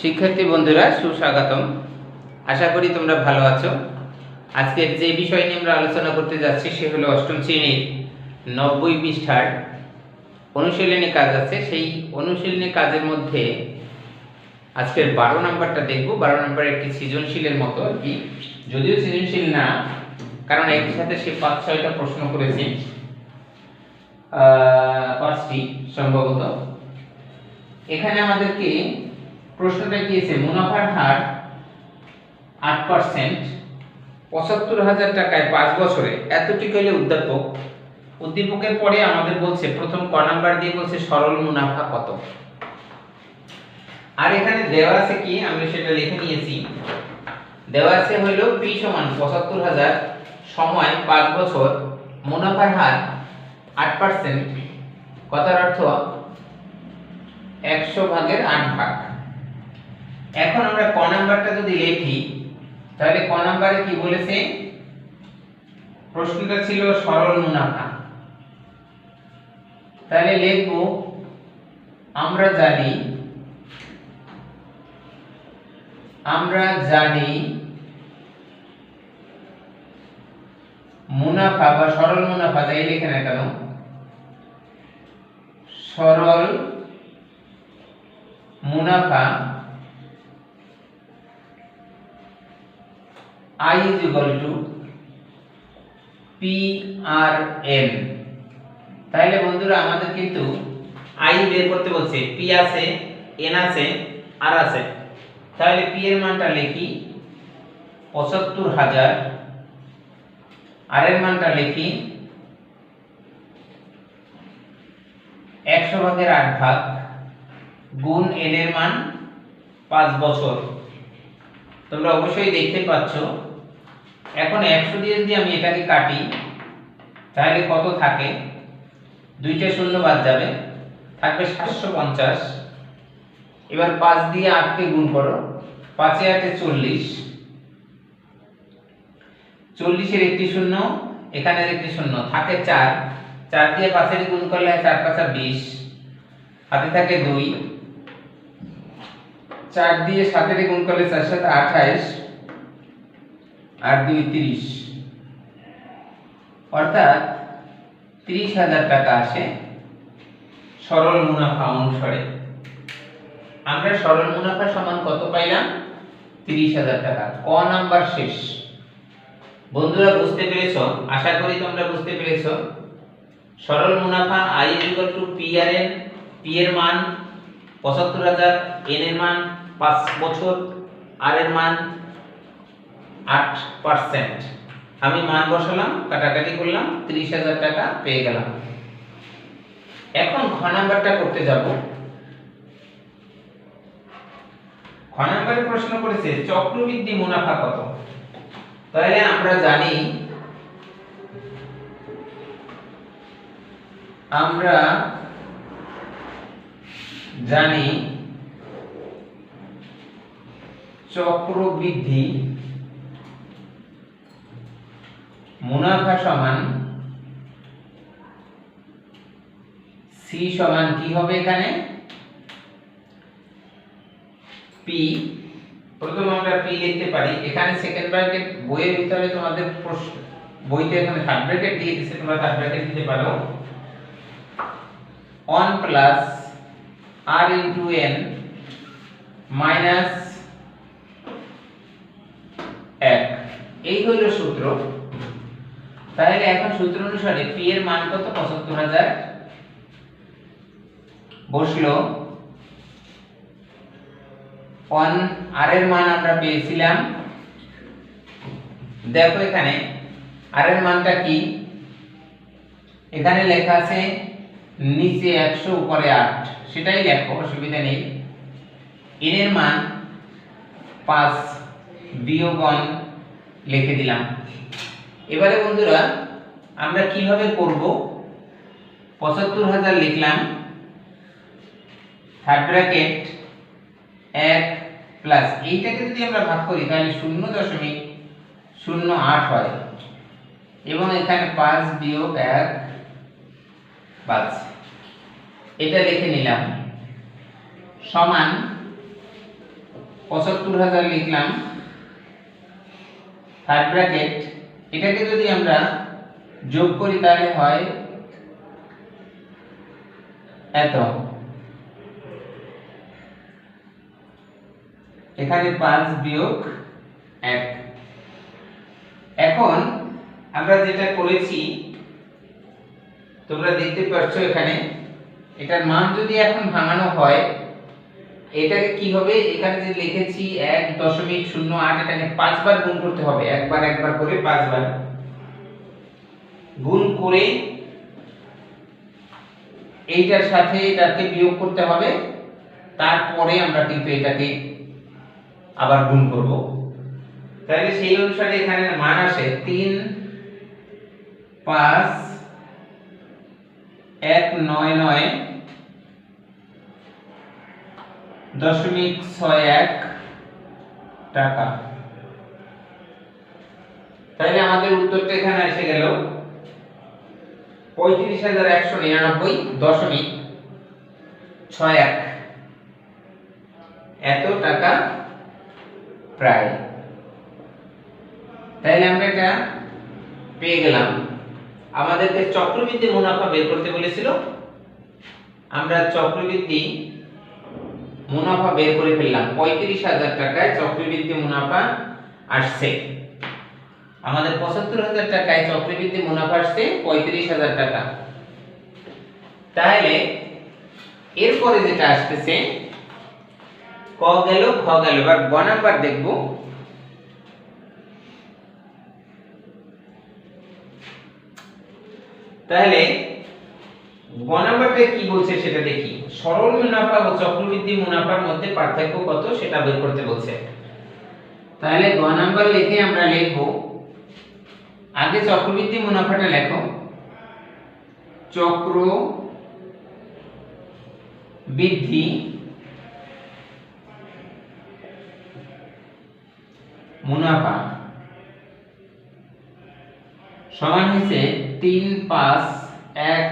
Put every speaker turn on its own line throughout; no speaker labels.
শিক্ষার্থী বন্ধুরা, সুস্বাগতম। আশা করি তোমরা ভালো আছো। আজকের যে বিষয় নিয়ে আমরা আলোচনা করতে যাচ্ছি, সে হলো অষ্টম শ্রেণির নব্বই পৃষ্ঠার অনুশীলনী কাজ আছে। সেই অনুশীলনী কাজের মধ্যে আজকের বারো নাম্বারটা দেখব। বারো নাম্বার একটি সৃজনশীলের মতো আর কি। যদিও সৃজনশীল না, কারণ একই সাথে সে পাঁচ, ছয়টা প্রশ্ন করেছে। পাঁচটি সম্ভবত। এখানে আমাদেরকে প্রশ্নটা দিয়েছে মুনাফার হার আট পার্সেন্ট পঁচাত্তর হাজার টাকায় পাঁচ বছরে। এতটুকু হলে উদ্যাপক উদ্দীপকের পরে আমাদের বলছে, প্রথম ক নাম্বার দিয়ে বলছে, সরল মুনাফা কত? আর এখানে দেওয়া আছে কি? আমি সেটা লিখে নিয়েছি। দেওয়া আছে হইল পি সমান পঁচাত্তর হাজার সময় পাঁচ বছর। মুনাফার হার আট পার্সেন্ট কথার অর্থ একশো ভাগের আট ভাগ। এখন আমরা ক নাম্বারটা যদি লিখি, তাহলে ক নাম্বারে কি বলেছে? প্রশ্নটা ছিল সরল মুনাফা। তাহলে লিখব, আমরা জানি আমরা জানি মুনাফা বা সরল মুনাফা যাই লিখে না কেন, সরল মুনাফা i is equal to p r n তাহলে বন্ধুরা আমাদের কিন্তু i বের করতে বলছে, p আছে, n আছে, r আছে। তাহলে p এর মানটা লিখি পঁচাত্তর হাজার, r এর মানটা লিখি একশো ভাগের আট ভাগ গুণ n এর মান পাঁচ বছর। তোমরা অবশ্যই দেখতে পাচ্ছ এখন একশো দিয়ে যদি আমি এটাকে কাটি, তাহলে কত থাকে? দুইটা শূন্য বাদ যাবে, থাকবে সাতশো পঞ্চাশ। এবার পাঁচ দিয়ে আটকে গুণ করো, পাঁচে আটে চল্লিশ। চল্লিশের একটি শূন্য, এখানের একটি শূন্য, থাকে চার। চার দিয়ে পাঁচের গুণ করলে চার পাঁচা বিশ। হাতে থাকে দুই। চার দিয়ে সাতের গুণ করলে চার সাথে আঠাইশ আর দুই তিরিশ। অর্থাৎ তিরিশ হাজার টাকা আসে সরল মুনাফা অনুসারে। আমরা সরল মুনাফা সমান কত পাইলাম? তিরিশ হাজার টাকা। ক নাম্বার শেষ। বন্ধুরা, বুঝতে পেরেছ? আশা করি তোমরা বুঝতে পেরেছ। সরল মুনাফা I equal to P R N P এর মান পঁচাত্তর হাজার এন এর মান পাঁচ বছর আর এর মান আট পার্সেন্ট আমি মান বসালাম, কাটাকাটি করলাম, তিরিশ হাজার টাকা পেয়ে গেলাম। এখন খ নাম্বারটা করতে যাব। খ নাম্বারে প্রশ্ন করেছে, চক্রবৃদ্ধি মুনাফা কত? তাহলে আমরা জানি আমরা জানি, চক্রবৃদ্ধি মুনাফা সমান সি সমান কি হবে এখানে? পি প্রথম আমরা পি লিখতে পারি। এখানে সেকেন্ড ব্র্যাকেট বইয়ের ভিতরে তোমাদের প্রশ্ন বইতে এখানে থার্ড ব্র্যাকেট দিয়ে দিয়েছে তোমরা থার্ড ব্র্যাকেট দিতে পারো। 1 plus r into n minus এক। এই হইল সূত্র। তাহলে এখন সূত্র অনুসারে p এর মান কত? পঁচাত্তর হাজার। বসল। অন আর এর মান আমরা পেয়েছিলাম। দেখো এখানে আর এর মানটা কি? এখানে লেখা আছে নিচে একশো, উপরে আট। সেটাই লেখো, অসুবিধা নেই। এন এর মান পাঁচ বিয়োগন লিখে দিলাম। এবারে বন্ধুরা, আমরা কীভাবে করব? পঁচাত্তর হাজার লিখলাম। থার্ড ব্র্যাকেট এক প্লাস এইটাকে যদি আমরা ভাগ করি, তাহলে শূন্য দশমিক শূন্য আট হয়। এবং এখানে পাঁচ বিয়োগ এক পাঁচ এটা লিখে নিলাম। সমান পঁচাত্তর হাজার লিখলাম। থার্ড ব্র্যাকেট এটাকে যদি আমরা যোগ করি তাহলে হয় এত। এখানে পাঁচ বিয়োগ এক। এখন আমরা যেটা করেছি, তোমরা দেখতে পাচ্ছ এখানে, এটার মান যদি এখন ভাঙানো হয় এটাকে কি হবে এখানে যে লিখেছি এক দশমিক শূন্য আট, এটাকে পাঁচবার গুণ করতে হবে। একবার একবার করে পাঁচবার। গুণ করে এইটার সাথে এটাকে বিয়োগ করতে হবে। তারপরে আমরা কিন্তু এটাকে আবার গুণ করব। তাহলে সেই অনুসারে এখানে মান আসে তিন, পাঁচ, এক, নয় নয় দশমিক ছয় এক টাকা। তাহলে আমাদের উত্তরটা এখানে এসে গেল। পঁয়ত্রিশ হাজার একশো নিরানব্বই দশমিক ছয় এক। এত টাকা প্রায়। তাহলে আমরা এটা পেয়ে গেলাম। আমাদেরকে চক্রবৃদ্ধি মুনাফা বের করতে বলেছিল। আমরা চক্রবৃদ্ধি মুনাফা বের করে ফেললাম। পঁয়ত্রিশ হাজার টাকায় চক্রবৃদ্ধি মুনাফা আসছে। আমাদের পঁচাত্তর হাজার টাকায় চক্রবৃদ্ধি মুনাফা আসছে পঁয়ত্রিশ হাজার টাকা। তাহলে এরপরে যেটা আসতেছে, ক গেল খ গেল, এবার গ নাম্বার দেখব। তাহলে গ কি বলছে সেটা দেখি। সরল মুনাফা ও চক্রবৃদ্ধি মুনাফার মধ্যে পার্থক্য কত সেটা বের করতে বলছে। তাহলে গ নাম্বার লিখে আমরা লিখব, আগে চক্রবৃদ্ধি মুনাফাটা লেখো। চক্র বৃদ্ধি মুনাফা সমান হয়েছে তিন পাঁচ এক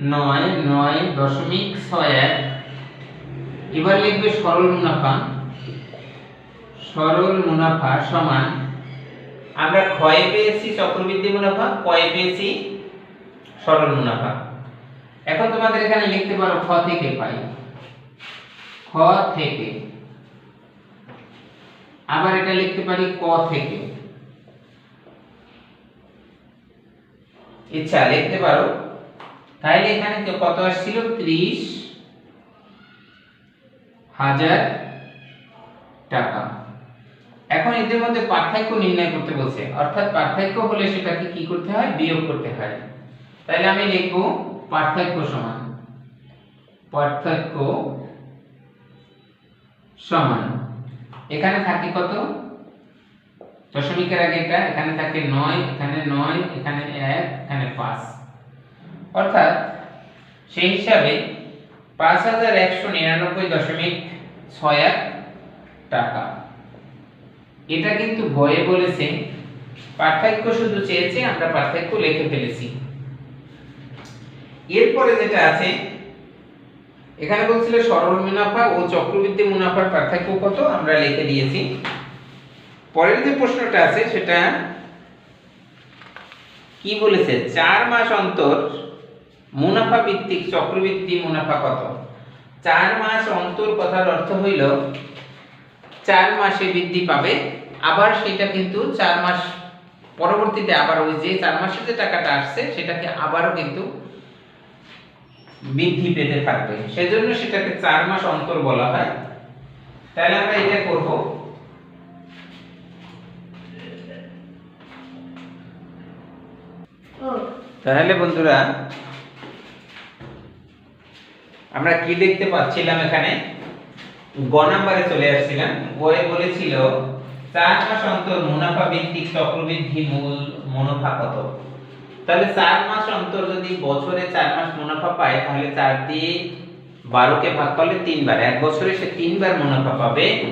নয় নয় দশমিক ছয় এক। এবার লিখবে সরল মুনাফা। সরল মুনাফা সমান, আমরা ক্ষয়ে পেয়েছি চক্রবৃদ্ধি মুনাফা কয়ে পেয়েছি সরল মুনাফা। এখন তোমাদের এখানে লিখতে পারো খ থেকে পাই। খ থেকে। আবার এটা লিখতে পারি ক থেকে। ইচ্ছা, লিখতে পারো। তাহলে এখানে কত আসছিল? ত্রিশ হাজার টাকা। এখন এদের মধ্যে পার্থক্য নির্ণয় করতে বলছে। অর্থাৎ পার্থক্য হলে সেটাকে কি করতে হয়? বিয়োগ করতে হয়। তাহলে আমি লিখব পার্থক্য সমান। পার্থক্য সমান। এখানে থাকে কত? দশমিকের আগে এটা, এখানে থাকে নয়, এখানে নয়, এখানে এক, এখানে পাঁচ। অর্থাৎ সেই হিসাবে পাঁচ হাজার একশো নিরানব্বই দশমিক ছয় এক টাকা। এটা কিন্তু বয়ে বলেছে, পার্থক্য শুধু চেয়েছে, আমরা পার্থক্য লিখে ফেলেছি। এরপরে যেটা আছে, এখানে বলছিল সরল মুনাফা ও চক্রবৃদ্ধি মুনাফার পার্থক্য কত, আমরা লিখে দিয়েছি। পরের যে প্রশ্নটা আছে, সেটা কি বলেছে? চার মাস অন্তর মুনাফা ভিত্তিক চক্রবৃদ্ধি মুনাফা কত? চার মাস অন্তর কথার অর্থ হইল চার মাসে বৃদ্ধি পাবে আবার সেটা কিন্তু চার মাস পরবর্তীতে আবার ওই যে চার মাসে যে টাকাটা আসছে সেটাকে আবারও কিন্তু বৃদ্ধি পেতে থাকবে। সেজন্য সেটাকে চার মাস অন্তর বলা হয়। তাহলে আমরা এটা করব। তাহলে বন্ধুরা আমরা কি দেখতে পাচ্ছিলাম এখানে? গ নাম্বারে চলে আসছিলাম। বইয়ে বলেছিল, চার মাস অন্তর মুনাফা ভিত্তিক চক্রবৃদ্ধি মূল মুনাফা কত? তাহলে চার মাস অন্তর যদি বছরে চার মাস মুনাফা পায়, তাহলে চার দিয়ে বারোকে ভাগ করলে তিনবার। এক বছরে সে তিনবার মুনাফা পাবে।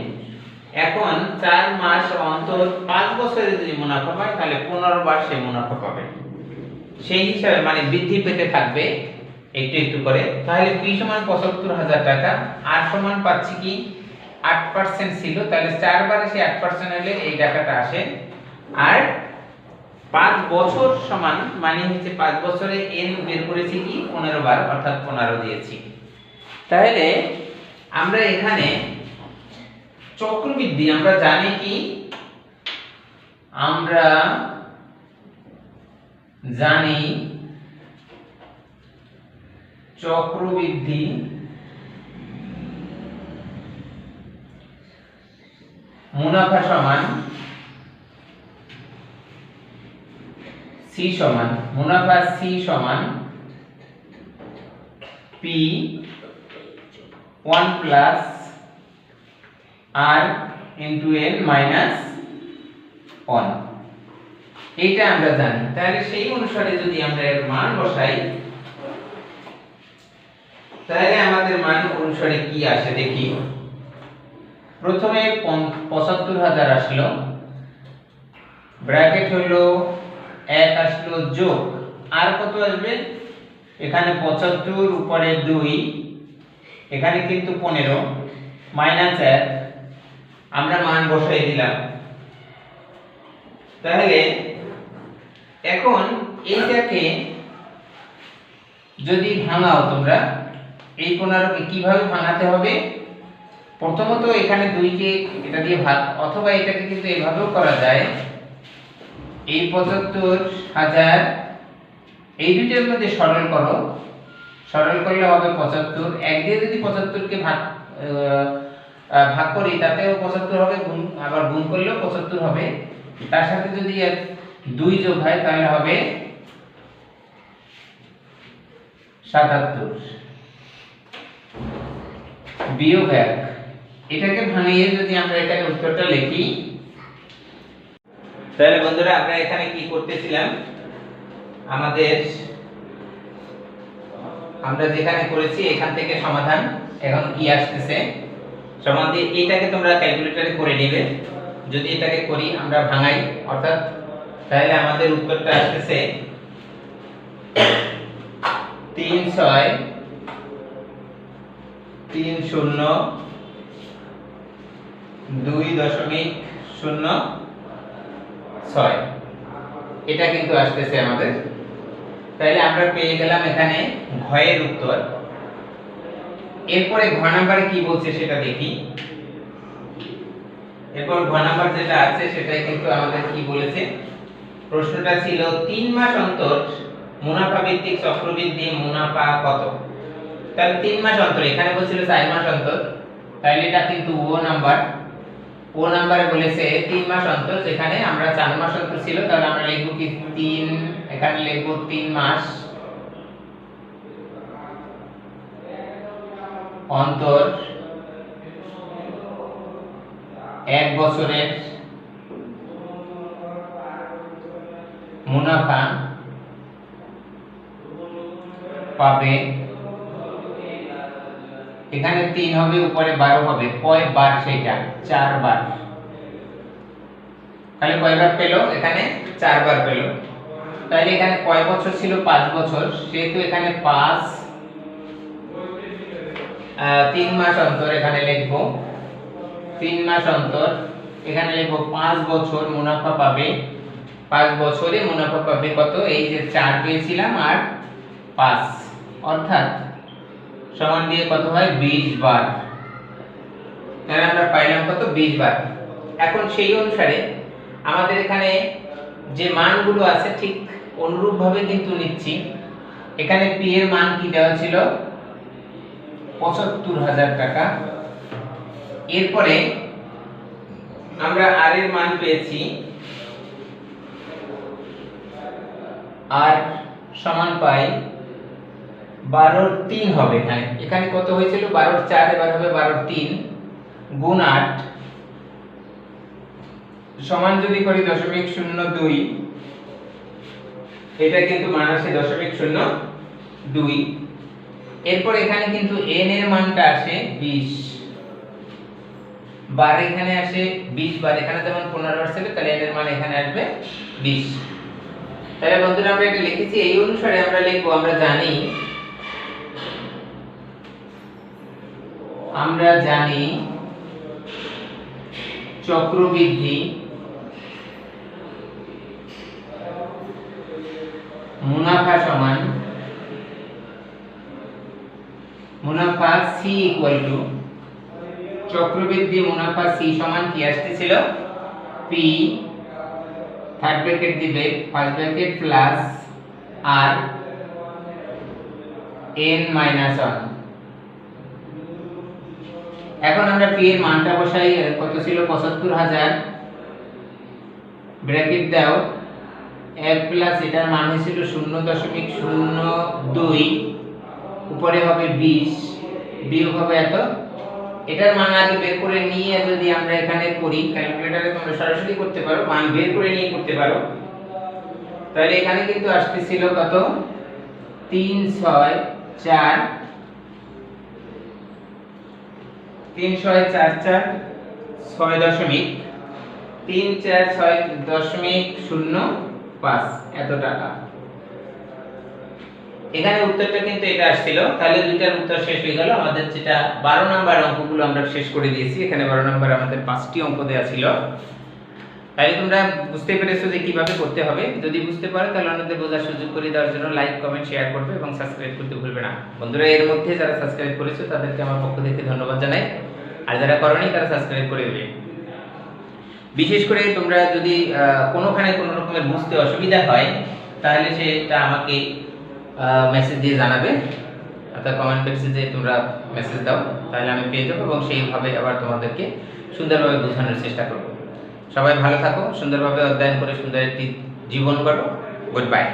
এখন চার মাস অন্তর পাঁচ বছরে যদি মুনাফা পায়, তাহলে পনেরো বার সে মুনাফা পাবে। সেই হিসাবে মানে বৃদ্ধি পেতে থাকবে। একটু একটু করে। তাহলে পি সমান পঁচাত্তর হাজার টাকা। আর সমান পাচ্ছি কি? আট পার্সেন্ট ছিল। তাহলে চারবারে সে আট পার্সেন্ট হলে এই টাকাটা আসে। আর পাঁচ বছর সমান মানে হচ্ছে পাঁচ বছরে এন বের করেছি কি? পনেরো বার, অর্থাৎ পনেরো দিয়েছি। তাহলে আমরা এখানে চক্রবৃদ্ধি, আমরা জানি কি? আমরা জানি চক্রবৃদ্ধি। মুনাফা সমান সি সমান, মুনাফা সি সমান P one plus R into N minus one. এইটা আমরা জানি। তাহলে সেই অনুসারে যদি আমরা এর মান বসাই তাহলে আমাদের মান অনুসারে কি আসে দেখি। প্রথমে পঁচাত্তর হাজার আসলো। ব্র্যাকেট হলো এক আসলো যোগ। আর কত আসবে? এখানে পঁচাত্তর, উপরে দুই। এখানে কিন্তু পনেরো। মাইনাস এক। আমরা মান বসাই দিলাম। তাহলে এখন এইটাকে যদি ভাঙাও তোমরা এই পনেরোকে কীভাবে ভাঙাতে হবে? প্রথমত এখানে দুইকে এটা দিয়ে ভাগ, অথবা এটাকে কিন্তু এভাবেও করা যায়। এই পঁচাত্তর হাজার, এই দুইটার মধ্যে সরল করো। সরল করলে হবে পঁচাত্তর। এক দিয়ে যদি পঁচাত্তরকে ভাগ ভাগ করি, তাতেও পঁচাত্তর হবে, গুণ, আবার গুণ করলেও পঁচাত্তর হবে। তার সাথে যদি দুই যোগ হয়, তাহলে হবে সাতাত্তর। বিয়োগ এক। এটাকে ভাঙিয়ে যদি আমরা এখানে উত্তরটা লিখি। তাহলে বন্ধুরা, আমরা এখানে কি করতেছিলাম? আমাদের, আমরা যেখানে করেছি, এখান থেকে সমাধান এখন কি আসতেছে? সমাধান দিয়ে এইটাকে তোমরা ক্যালকুলেটরে করে নেবে। যদি এটাকে করি, আমরা ভাঙাই। অর্থাৎ, তাহলে আমাদের উত্তরটা আসতেছে তিন ছয় তিন শূন্য, দুই দশমিক শূন্য, ছয়। এটা কিন্তু আসতেছে আমাদের। আমরা পেয়ে গেলাম এখানে ঘয়ের উত্তর। এরপরে ঘ কি বলছে সেটা দেখি। এরপর ঘ যেটা আছে সেটাই কিন্তু আমাদের কি বলেছে? প্রশ্নটা ছিল, তিন মাস অন্তর মুনাফা ভিত্তিক চক্রবৃদ্ধি মুনাফা কত? তাহলে তিন মাস অন্তর, এখানে বলছিল চার মাস অন্তর। তাহলে এটা কিন্তু ও নাম্বার। ও নাম্বারে বলেছে তিন মাস অন্তর, যেখানে আমরা চার মাস অন্তর ছিল, তাহলে আমরা লিখব কি তিন, এখানে লিখব তিন মাস অন্তর। এক বছরের মুনাফা পাবে এখানে তিন হবে, উপরে বারো হবে। কয় বার সেটা? চার বার। তাহলে কয়বার পেল? এখানে চারবার পেল। তাহলে এখানে কয় বছর ছিল? পাঁচ বছর। সেহেতু এখানে পাঁচ তিন মাস অন্তর এখানে লিখব। তিন মাস অন্তর এখানে লিখব, পাঁচ বছর মুনাফা পাবে। পাঁচ বছরে মুনাফা পাবে কত? এই যে চার পেয়েছিলাম আর পাঁচ। অর্থাৎ সমান দিয়ে কত হয়? বিশ বার। তাহলে আমরা পাইলাম কত? বিশ বার। এখন সেই অনুসারে আমাদের এখানে যে মানগুলো আছে, ঠিক অনুরূপ ভাবে কিন্তু নিচ্ছি। এখানে পি এর মান কি দেওয়া ছিল? পঁচাত্তর হাজার টাকা। এরপরে আমরা আর এর মান পেয়েছি। আর সমান পাই বারোর তিন হবে এখানে এখানে কত হয়েছিল? বারোর চার, এবার হবে বারোর তিন, গুণ আট। সমান যদি করি দশমিক শূন্য দুই, এটা কিন্তু মান আসে দশমিক শূন্য দুই। এরপর এখানে কিন্তু এন এর মানটা আসে বিশ। বার এখানে আসে বিশ, বার এখানে যেমন পনেরো ছিল তাহলে এন এর মান এখানে আসবে বিশ। তাহলে বন্ধুরা, আমরা এটা লিখেছি, এই অনুসারে আমরা লিখব, আমরা জানি আমরা জানি চক্রবৃদ্ধি মুনাফা সমান মুনাফা সি ইকুয়াল টু চক্রবৃদ্ধি মুনাফা সি সমান কি? আসতেছিল পি থার্ড ব্র্যাকেট দিবে first bracket plus R N minus one এখন আমরা পি এর মানটা বসাই কত ছিল? পঁচাত্তর হাজার। ব্র্যাকেট দাও। এক প্লাস এটার মান হয়েছিল শূন্য দশমিক শূন্য দুই। উপরে হবে বিশ। বিয়োগ হবে এত। এটার মান আগে বের করে নিয়ে যদি আমরা এখানে করি ক্যালকুলেটরে তোমরা সরাসরি করতে পারো, মান বের করে নিয়ে করতে পারো। তাহলে এখানে কিন্তু আসতেছিল কত? তিন ছয় চার তিন ছয় চার চার ছয় দশমিক, তিন চার ছয় দশমিক শূন্য পাঁচ, এত টাকা। এখানে উত্তরটা কিন্তু এটা আসছিল, তাহলে দুইটার উত্তর শেষ হয়ে গেল। আমাদের যেটা বারো নাম্বার অঙ্কগুলো আমরা শেষ করে দিয়েছি, এখানে বারো নাম্বার আমাদের পাঁচটি অঙ্ক দেওয়া ছিল। তাহলে তোমরা বুঝতে পেরেছ যে কীভাবে করতে হবে। যদি বুঝতে পারো, তাহলে অন্যদের বোঝার সুযোগ করে দেওয়ার জন্য লাইক কমেন্ট শেয়ার করবে এবং সাবস্ক্রাইব করতে ভুলবে না। বন্ধুরা, এর মধ্যে যারা সাবস্ক্রাইব করেছ, তাদেরকে আমার পক্ষ থেকে ধন্যবাদ জানাই। আর যারা করনি, তারা সাবস্ক্রাইব করে দেবে বিশেষ করে তোমরা যদি কোনোখানে কোনো রকমের বুঝতে অসুবিধা হয়, তাহলে সেটা আমাকে মেসেজ দিয়ে জানাবে। অর্থাৎ কমেন্ট মেসেজে তোমরা মেসেজ দাও, তাহলে আমি পেয়ে যাব এবং সেইভাবে আবার তোমাদেরকে সুন্দরভাবে বোঝানোর চেষ্টা করব। সবাই ভালো থাকো সুন্দরভাবে অধ্যয়ন করে সুন্দর একটি জীবন গড়ো। Good bye